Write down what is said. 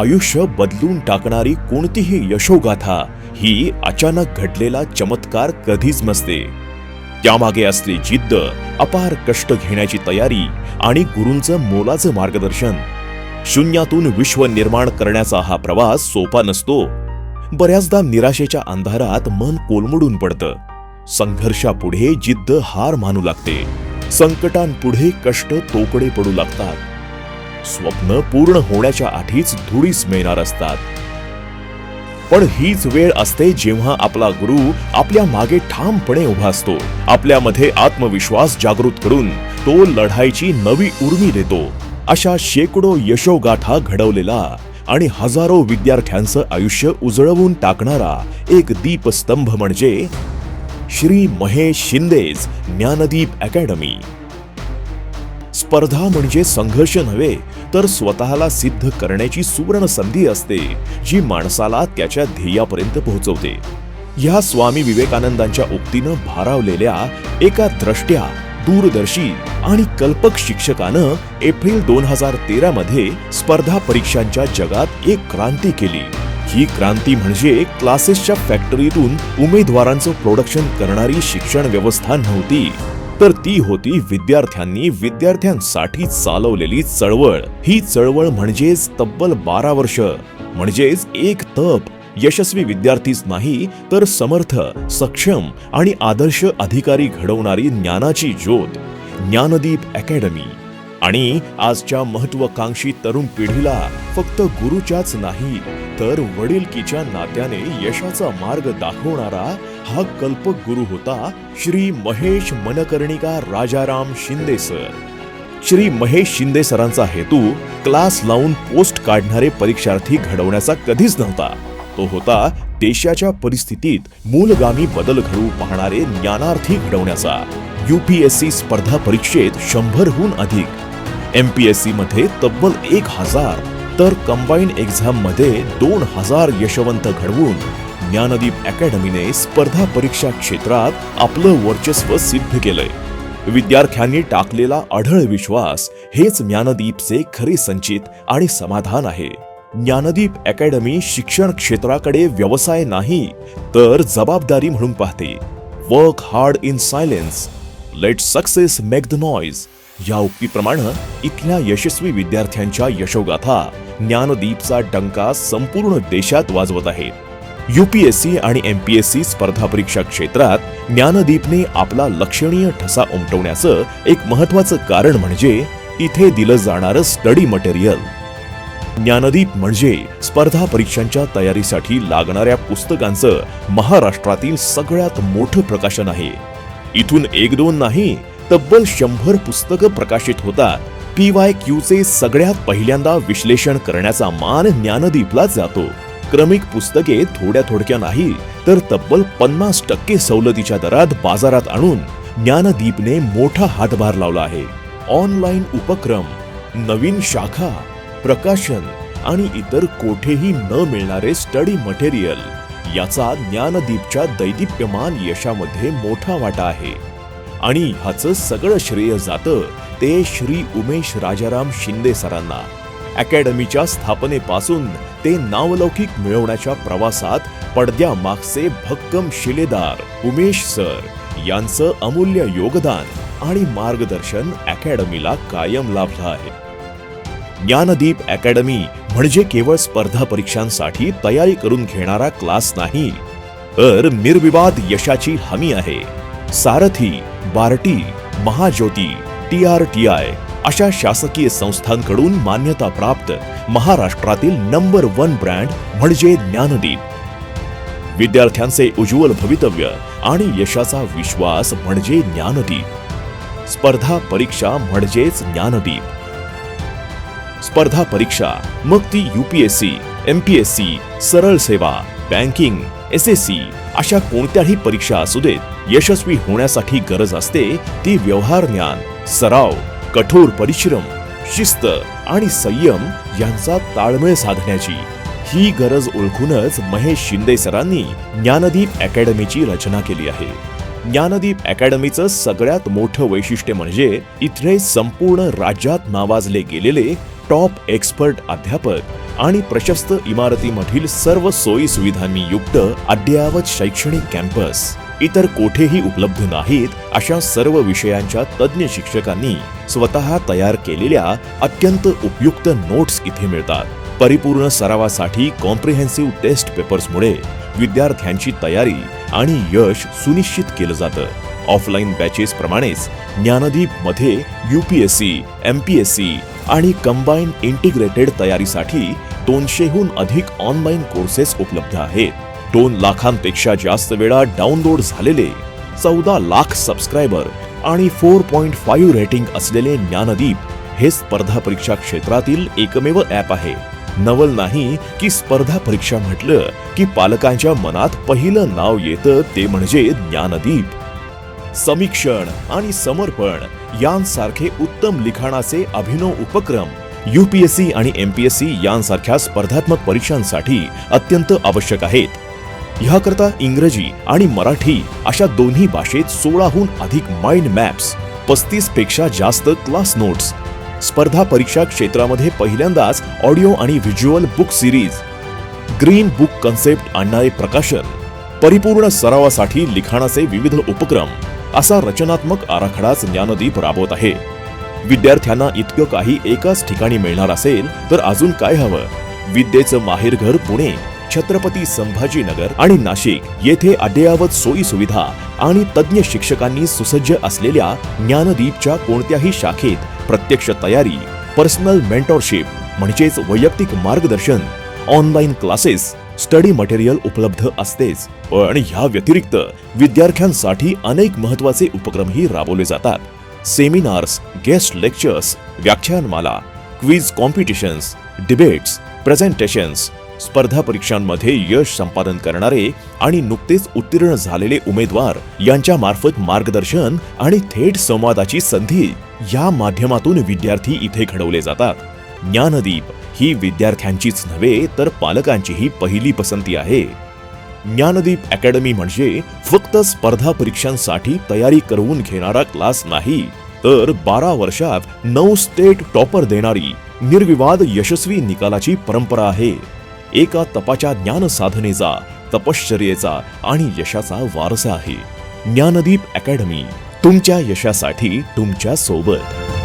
आयुष्य बदलून टाकणारी कोणतीही यशोगाथा ही अचानक घडलेला चमत्कार कधीच नसते. त्यामागे असली जिद्द अपार कष्ट घेण्याची तयारी आणि गुरूंचं मोलाचं मार्गदर्शन. शून्यातून विश्व निर्माण करण्याचा हा प्रवास सोपा नसतो. बऱ्याचदा निराशेच्या अंधारात मन कोलमडून पडतं. संघर्षापुढे जिद्द हार मानू लागते. संकटांपुढे कष्ट तोकडे पडू लागतात. स्वप्न पूर्ण होण्याच्या आधीच धुळीस मिळणार असतात. पण हीच वेळ असते जेव्हा आपला गुरु आपल्या मागे ठामपणे उभा असतो. आपल्यामध्ये आत्मविश्वास जागृत करून तो लढाईची नवी उर्मी देतो. अशा शेकडो यशोगाथा घडवलेला आणि हजारो विद्यार्थ्यांचं आयुष्य उजळवून टाकणारा एक दीपस्तंभ म्हणजे श्री महेश शिंदेज ज्ञानदीप अकॅडमी. स्पर्धा म्हणजे संघर्ष नव्हे तर स्वतःला सिद्ध करण्याची सुवर्ण संधी असते जी माणसाला त्याच्या ध्येयापर्यंत पोहोचवते. ह्या स्वामी विवेकानंदांच्या उक्तीनं भारावलेल्या एका द्रष्ट्या दूरदर्शी आणि कल्पक शिक्षकानं एप्रिल दोन हजार तेरा मध्ये स्पर्धा परीक्षांच्या जगात एक क्रांती केली. ही क्रांती म्हणजे क्लासेसच्या फॅक्टरीतून उमेदवारांचं प्रोडक्शन करणारी शिक्षण व्यवस्था नव्हती. तर ती होती विद्यार्थ्यांनी विद्यार्थ्यांसाठी चालवलेली चळवळ. ही चळवळ म्हणजेच तब्बल बारा वर्ष. म्हणजेच एक तप. यशस्वी विद्यार्थीच नाही तर समर्थ सक्षम आणि आदर्श अधिकारी घडवणारी ज्ञानाची ज्योत. ज्ञानदीप अकॅडमी. आणि आजच्या महत्वाकांक्षी तरुण पिढीला फक्त गुरुच्याच नाही तर वडीलकीच्या नात्याने यशाचा मार्ग दाखवणारा हा कल्पक गुरु होता श्री महेश मनकर्णिका राजाराम शिंदे सर. श्री महेश शिंदे सरांचा हेतू क्लास लावून पोस्ट काढणारे परीक्षार्थी घडवण्याचा कधीच नव्हता. तो होता देशाच्या परिस्थितीत मूलगामी बदल घडवू पाहणारे ज्ञानार्थी घडवण्याचा. युपीएससी स्पर्धा परीक्षेत शंभरहून अधिक. एमपीएससी मध्ये तब्बल एक हजार तर कंबाईन एक्झाममध्ये दोन हजार यशवंत घडवून ज्ञानदीप अकॅडमीने स्पर्धा परीक्षा क्षेत्रात आपलं वर्चस्व सिद्ध केलंय. विद्यार्थ्यांनी टाकलेला अढळ विश्वास हेच ज्ञानदीपचे खरे संचित आणि समाधान आहे. ज्ञानदीप अकॅडमी शिक्षण क्षेत्राकडे व्यवसाय नाही तर जबाबदारी म्हणून पाहते. Work hard in silence let success make the noise या उक्तीप्रमाणे इथल्या यशस्वी विद्यार्थ्यांच्या यशोगाथा ज्ञानदीपचा डंका संपूर्ण देशात वाजवत आहेत. यूपीएससी आणि एमपीएससी स्पर्धा परीक्षा क्षेत्रात ज्ञानदीपने आपला लक्षणीय ठसा उमटवण्याचं एक महत्वाचं कारण म्हणजे इथे दिलं जाणारं स्टडी मटेरियल. ज्ञानदीप म्हणजे स्पर्धा परीक्षांच्या तयारीसाठी लागणाऱ्या पुस्तकांचं महाराष्ट्रातील सगळ्यात मोठं प्रकाशन आहे. इथून एक दोन नाही तब्बल शंभर पुस्तकं प्रकाशित होतात. पी वाय क्यूचे सगळ्यात पहिल्यांदा विश्लेषण करण्याचा मान ज्ञानदीपला जातो. क्रमिक पुस्तके थोड्या थोडक्या नाही तर तब्बल पन्नास टक्के सवलतीच्या दरात बाजारात आणून ज्ञानदीपने मोठा हातभार लावला आहे. ऑनलाईन उपक्रम नवीन शाखा प्रकाशन आणि इतर कोठेही न मिळणारे स्टडी मटेरियल याचा ज्ञानदीपच्या दैदिप्यमान यशामध्ये मोठा वाटा आहे. आणि ह्याचं सगळं श्रेय जातं ते श्री उमेश राजाराम शिंदे सरांना. अकॅडमीच्या स्थापनेपासून ते नावलौकिक मिळवण्याच्या प्रवासात पडद्यामागचे भक्कम शिलेदार उमेश सर यांचं अमूल्य योगदान आणि मार्गदर्शन अकॅडमीला कायम लाभलं आहे. ज्ञानदीप अकॅडमी म्हणजे केवळ स्पर्धा परीक्षांसाठी तयारी करून घेणारा क्लास नाही तर निर्विवाद यशाची हमी आहे. Sarthi Barti Mahajyoti T R T I अशा शासकीय संस्थांकडून मान्यता प्राप्त महाराष्ट्रातील नंबर वन ब्रँड म्हणजे ज्ञानदीप. विद्यार्थ्यांचे उज्ज्वल भवितव्य आणि यशाचा विश्वास म्हणजे ज्ञानदीप. स्पर्धा परीक्षा म्हणजेच ज्ञानदीप. स्पर्धा परीक्षा मग ती युपीएससी एमपीएससी सरळ सेवा बँकिंग एस एस सी अशा कोणत्याही परीक्षा असू देत यशस्वी होण्यासाठी गरज असते ती व्यवहार ज्ञान सराव कठोर परिश्रम शिस्त आणि संयम यांचा ताळमेळ साधण्याची ही गरज ओळखूनच महेश शिंदे सरांनी ज्ञानदीप अकॅडमीची रचना केली आहे. ज्ञानदीप अकॅडमीचं सगळ्यात मोठं वैशिष्ट्य म्हणजे इथले संपूर्ण राज्यात नावाजले गेलेले टॉप एक्सपर्ट अध्यापक आणि प्रशस्त इमारतीमधील सर्व सोयी सुविधांनी युक्त अद्ययावत शैक्षणिक कॅम्पस. इतर कोठेही उपलब्ध नाहीत अशा सर्व विषयांच्या तज्ज्ञ शिक्षकांनी स्वतः तयार केलेल्या अत्यंत उपयुक्त नोट्स इथे मिळतात. परिपूर्ण सरावासाठी कॉम्प्रिहेन्सिव्ह टेस्ट पेपर्समुळे विद्यार्थ्यांची तयारी आणि यश सुनिश्चित केलं जातं. ऑफलाईन बॅचेस प्रमाणेच ज्ञानदीपमध्ये एस एमपीएससी आणि कंबाईन इंटिग्रेटेड तयारीसाठी दोनशेहून अधिक ऑनलाईन कोर्सेस उपलब्ध आहेत. दोन लाखांपेक्षा जास्त वेळा डाउनलोड झालेले चौदा लाख सबस्क्रायबर आणि फोर पॉइंट फाईव्ह रेटिंग असलेले ज्ञानदीप हे स्पर्धा परीक्षा क्षेत्रातील एकमेव ॲप आहे. नवल नाही की स्पर्धा परीक्षा म्हटलं की पालकांच्या मनात पहिलं नाव येतं ते म्हणजे ज्ञानदीप. समीक्षण आणि समर्पण यांसारखे उत्तम लिखाणाचे अभिनव उपक्रम यूपीएससी आणि एमपीएससी यांसारख्या स्पर्धात्मक परीक्षांसाठी अत्यंत आवश्यक आहेत. ह्याकरता इंग्रजी आणि मराठी अशा दोन्ही भाषेत सोळाहून अधिक माइंड मॅप्स पस्तीसपेक्षा जास्त क्लास नोट्स स्पर्धा परीक्षा क्षेत्रामध्ये पहिल्यांदाच ऑडिओ आणि visual book series green book concept आणणारे प्रकाशन परिपूर्ण सरावासाठी लिखाणाचे विविध उपक्रम असा रचनात्मक आराखडाच ज्ञानदीप राबवत आहे. विद्यार्थ्यांना इतकं काही एकाच ठिकाणी मिळणार असेल तर अजून काय हवं? विद्येचं माहेरघर पुणे. छत्रपती संभाजीनगर आणि नाशिक येथे अद्ययावत सोयी सुविधा आणि तज्ज्ञ शिक्षकांनी सुसज्ज असलेल्या ज्ञानदीपच्या कोणत्याही शाखेत प्रत्यक्ष तयारी पर्सनल मेंटॉरशिप म्हणजेच वैयक्तिक मार्गदर्शन ऑनलाईन क्लासेस स्टडी मटेरियल उपलब्ध असतेच. पण ह्या व्यतिरिक्त विद्यार्थ्यांसाठी अनेक महत्त्वाचे उपक्रमही राबवले जातात. सेमिनार्स गेस्ट लेक्चर्स व्याख्यानमाला क्विज कॉम्पिटिशन्स डिबेट्स प्रेझेंटेशन्स स्पर्धा परीक्षांमध्ये यश संपादन करणारे आणि नुकतेच उत्तीर्ण झालेले उमेदवार यांच्या मार्फत मार्गदर्शन आणि थेट संवादाची संधी या माध्यमातून विद्यार्थी इथे घडवले जातात. ज्ञानदीप ही विद्यार्थ्यांचीच नव्हे तर पालकांचीही पहिली पसंती आहे. ज्ञानदीप अकॅडमी म्हणजे फक्त स्पर्धा परीक्षांसाठी तयारी करवून घेणारा क्लास नाही तर बारा वर्षात नऊ स्टेट टॉपर देणारी निर्विवाद यशस्वी निकालाची परंपरा आहे. एका तपाच्या ज्ञान साधनेचा तपश्चर्येचा आणि यशाचा वारसा आहे. ज्ञानदीप अकॅडमी तुमच्या यशासाठी तुमच्यासोबत.